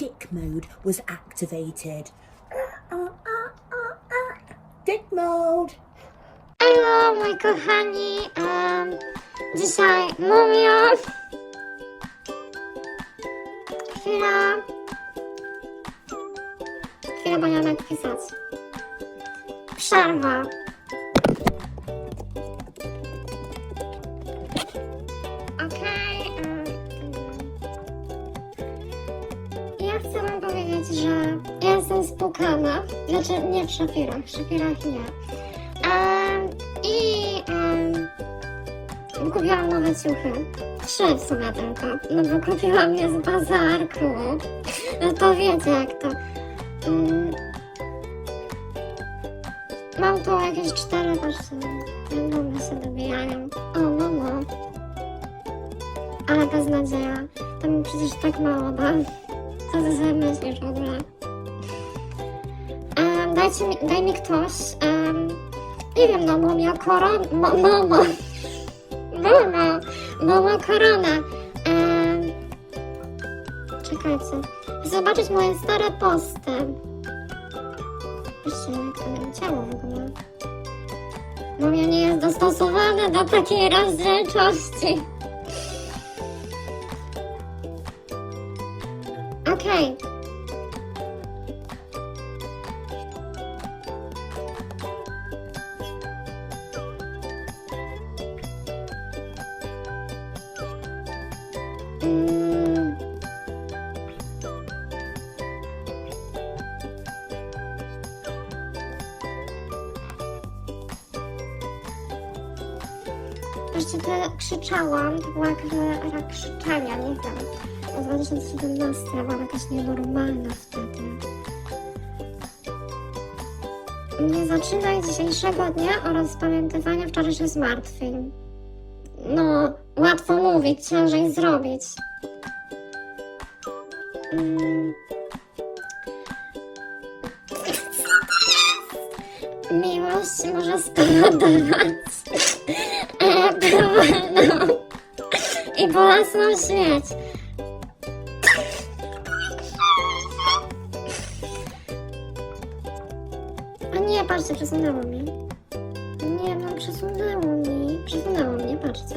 dick mode was activated. Uh, uh, uh, dick mode! Hello, moi kochani. Um, dzisiaj mumia. Chwila. Chwila, bo ja napisać. Przerwa. Spłukana. Znaczy nie w szafirach, w szafirach nie. Em, I em, kupiłam nowe ciuchy. Trzy w sumie tylko. No bo kupiłam je z bazarku. No to wiecie jak to. Mm. Mam tu jakieś cztery, patrzcie. Jak się dobijają. O, mamo. Ale beznadzieja. To mi przecież tak mało da. Co ty sobie myślisz w ogóle? Dajcie mi, daj mi ktoś. em, nie wiem, no momia koron... Mo, mama. Mama. Mama korona. Em, czekajcie. Zobaczyć moje stare posty. Patrzcie, jak to leciało w ogóle. Momia nie jest dostosowana do takiej rozdzielczości. Okej. Mm. Właśnie to krzyczałam, to była era krzyczenia, nie wiem. W 2017 ja byłam jakaś nienormalna wtedy. Nie zaczynaj dzisiejszego dnia oraz pamiętywania wczorajszych zmartwień. No, łatwo mówić, ciężej zrobić. Mm. Miłość może spowodować e, powolną i bolesną śmierć. A nie, patrzcie, przesunęło mi. Nie, no przesunęło mi. Przesunęło mnie, patrzcie.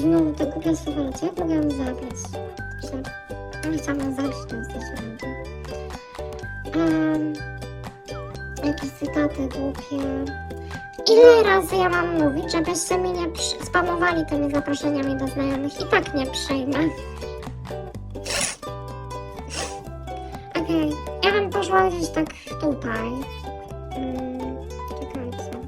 Znowu to głupia suwalcie. Jak mogę ją? Dobrze. Ale chciałam zabić, jest też um, Jakieś cytaty głupie. Ile razy ja mam mówić, żebyście mi nie spamowali tymi zaproszeniami do znajomych? I tak nie przyjmę. Okej, ja bym poszła gdzieś tak tutaj. Mm, czekajcie.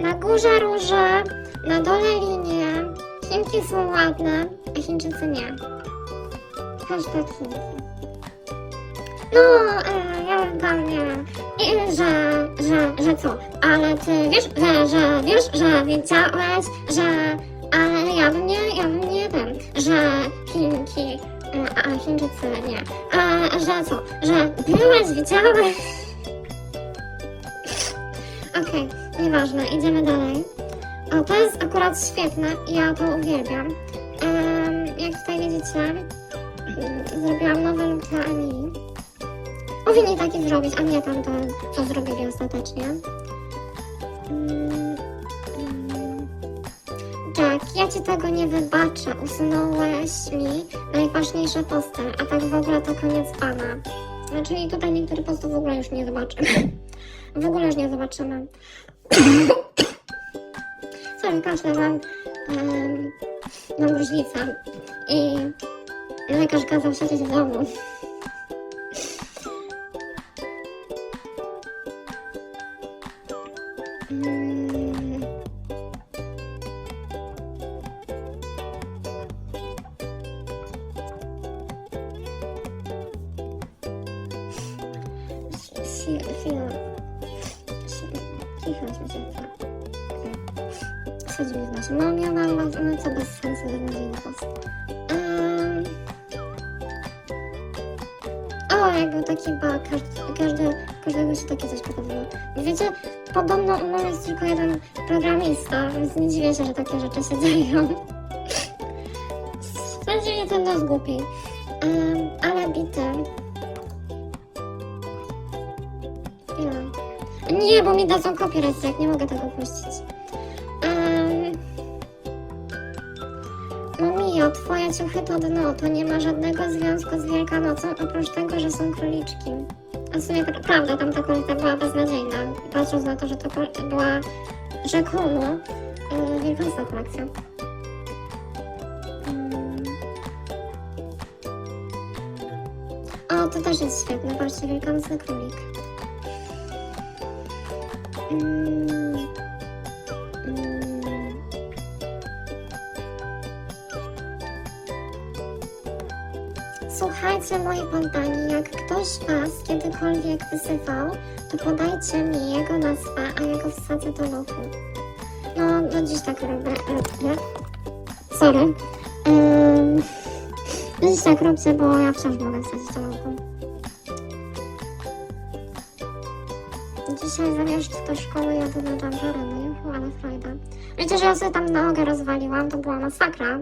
Na górze róże, na dole linie. Chinki są ładne, a Chińczycy nie. Hashtag Chinki. No, e, ja tam nie. I, że, że, że co? Ale ty wiesz, że, że, wiesz, że wiedziałeś, że, ale ja bym nie, ja bym nie wiem, że Chinki, e, a Chińczycy nie. A, że co? Że byłeś, widziałeś? Okej, nieważne, idziemy dalej. O, to jest akurat świetne, ja to uwielbiam. Em, jak tutaj widzicie, mm, zrobiłam nowy look dla Emilii. Powinni taki zrobić, a nie tamto, co zrobili ostatecznie. Mm, mm. Jack, ja ci tego nie wybaczę. Usunąłeś mi najważniejsze posty, a tak w ogóle to koniec pana. Znaczy i tutaj niektórych postów w ogóle już nie zobaczymy. W ogóle już nie zobaczymy. Sorry, kaszle mam, um, gruźlicę i lekarz kazał siedzieć w domu. Mm. Cicho, cicho, cicho. Siedzimy w naszym mamie, mam was, no co bez sensu, beznadziejny post. Um, o, jak był taki bug, każdy, każdy, każdego się takie coś podobało. Wiecie, podobno u mnie jest tylko jeden programista, więc nie dziwię się, że takie rzeczy się dzieją. Sprawdzili ten nas głupi. Um, ale bity. Nie, bo mi dadzą copyright, jak nie mogę tego puścić. Mio, twoje ciuchy to dno, to nie ma żadnego związku z Wielkanocą, oprócz tego, że są króliczki. A w sumie pra- prawda, tam ta królika była beznadziejna, patrząc na to, że to była rzekomo yy, wielkanocna kolekcja. Mm. O, to też jest świetne, patrzcie, wielkanocny królik. Mm. Słuchajcie, moi poddani, jak ktoś was kiedykolwiek wyzywał, to podajcie mi jego nazwę, a ja go wsadzę do lochu. No, no dziś tak robię. robię. Sorry. Um, dziś tak robię, bo ja wciąż mogę wsadzić do lochu. Dzisiaj zamiast do szkoły jadę na juhu, ale frajda. Wiecie, że ja sobie tam nogę rozwaliłam, to była masakra.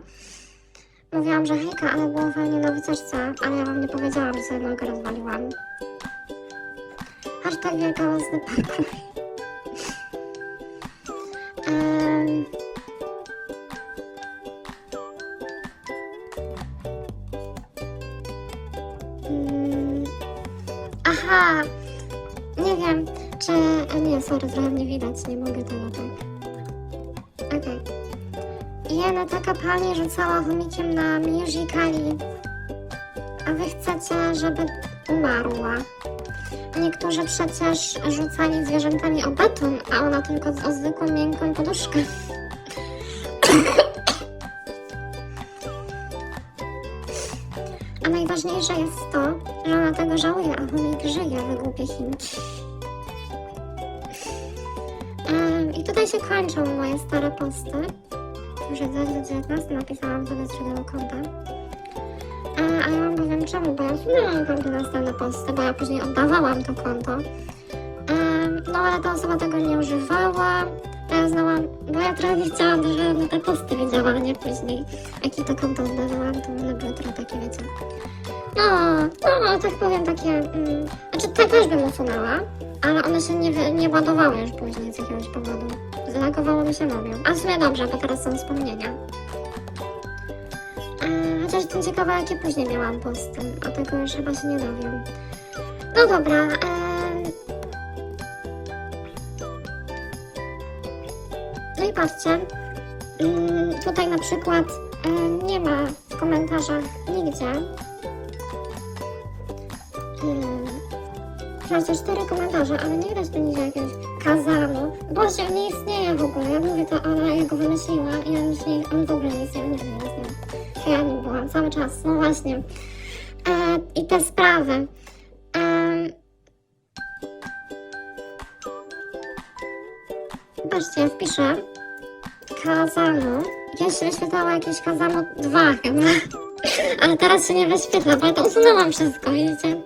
Mówiłam, że hejka, ale było fajnie na wycieczce, ale ja wam nie powiedziałam, że sobie nogę rozwaliłam. Aż tak wielkanocny parkour. Mm. Aha, nie wiem, czy... Nie, sorry, trochę mnie widać, nie mogę tego tak. Jena, taka pani rzucała chomikiem na musicali. A wy chcecie, żeby umarła. Niektórzy przecież rzucali zwierzętami o beton, a ona tylko o zwykłą miękką poduszkę. A najważniejsze jest to, że ona tego żałuje, a chomik żyje, wy głupie chinki. I tutaj się kończą moje stare posty. Muszę dać do 19 napisałam sobie z drugiego konta. E, a ja wam powiem czemu, bo ja usunęłam konto na następne posty, bo ja później oddawałam to konto. E, no ale ta osoba tego nie używała. To ja znałam, bo ja trochę nie chciałam, żeby te posty widziała, a nie później. Jak jej to konto oddawałam, to one były trochę takie, wiecie. No, no, tak powiem, takie... Mm, znaczy, te też bym usunęła, ale one się nie, nie ładowały już później z jakiegoś powodu. Zalagowało mi się mobił. A w sumie dobrze, bo teraz są wspomnienia. E, chociaż jestem ciekawa, jakie później miałam posty, a tego już chyba się nie dowiem. No dobra, e, I patrzcie, mm, tutaj na przykład nie ma w komentarzach nigdzie. Znaczy cztery komentarze, ale nie widać tu nigdzie jakiegoś kazanu. Boże, nie istnieje w ogóle. Ja mówię to, ona ja go wymyśliła i on, nie, on w ogóle nie istnieje, nie istnieje. Ja nim byłam cały czas, no właśnie. E, I te sprawy. E, patrzcie, wpiszę Kazano. Ja się wyświetlało jakieś Kazano 2 chyba. Ale teraz się nie wyświetla, bo ja to usunęłam wszystko, widzicie?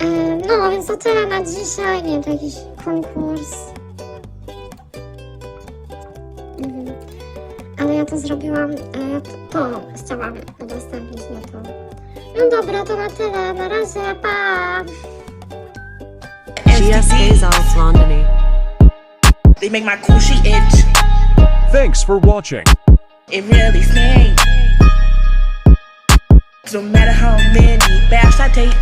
E, No, więc to tyle na dzisiaj. Nie, to jakiś konkurs. Mhm. Ale ja to zrobiłam, e, to, to chciałam udostępnić na to. No dobra, to na tyle. Na razie, pa! GSK's all Slandony. They make my coochie itch. Thanks for watching. It really stings. No matter how many baths I take,